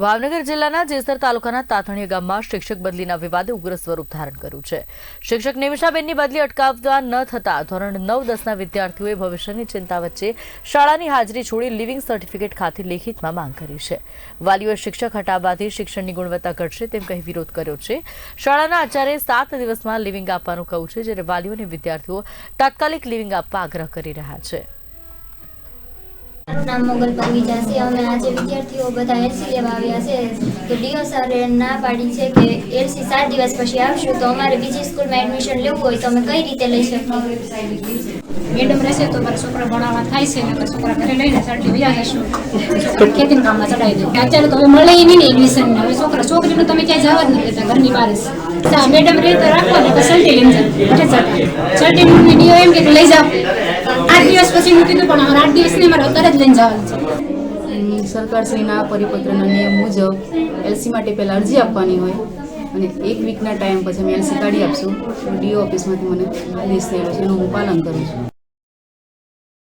ભાવનગર જિલ્લાના જેસર તાલુકાના તાથણીયા ગામમાં શિક્ષક બદલીના વિવાદે ઉગ્ર સ્વરૂપ ધારણ કર્યું છે. શિક્ષક નિમિષાબેનની બદલી અટકાવવા ન થતા ધોરણ નવ દસના વિદ્યાર્થીઓએ ભવિષ્યની ચિંતા વચ્ચે શાળાની હાજરી છોડી લિવિંગ સર્ટિફિકેટ ખાતે લેખિતમાં માંગ કરી છે. વાલીઓએ શિક્ષક હટાવવાથી શિક્ષણની ગુણવત્તા ઘટશે તેમ કહી વિરોધ કર્યો છે. શાળાના આચાર્યે સાત દિવસમાં લિવિંગ આપવાનું કહ્યું છે, જ્યારે વાલીઓ અને વિદ્યાર્થીઓ તાત્કાલિક લિવિંગ આપવા આગ્રહ કરી રહ્યા છે. નામ મોગલ પરવીજા છે અમે આજે વિદ્યાર્થીઓ બધા એલસી લેવા આવ્યા છે. તો ડીઓ સારે ના પાડી છે કે એલસી સાત દિવસ પછી આવશું. તો અમારે બીજી સ્કૂલમાં એડમિશન લેવું હોય તો અમે કઈ રીતે લઈ શકીએ? મેડમ રહેશે તો મારા છોકરા ભણાવવા થાય છે. નકર છોકરા ઘરે લઈને સાડી વ્યા જશું. ખેતીનું કામમાં ચડાવી દઉં. અત્યારે તો હવે મળે નહીં એડમિશન હવે છોકરા, છોકરીનું તમે ક્યાંય જવા જ નથી દેતા. ઘરની બહાર મેડમ રહે તો રાખો ને સલ્ટી લઈને ઘરે જતા ડીઓ એમ કે લઈ જાઓ. આઠ દિવસ પછી મૂકી કીધું પણ આઠ દિવસ નહીં, મારે અત્યારે જ લઈને જવાનું છે. સરકારશ્રીના પરિપત્રના નિયમ મુજબ એલસી માટે પહેલાં અરજી આપવાની હોય અને એક વીકના ટાઈમ પછી અમે એલસી કાઢી આપશું. ડીઓ ઓફિસમાંથી મને આદેશ થયેલો છે, એનું હું પાલન કરું છું.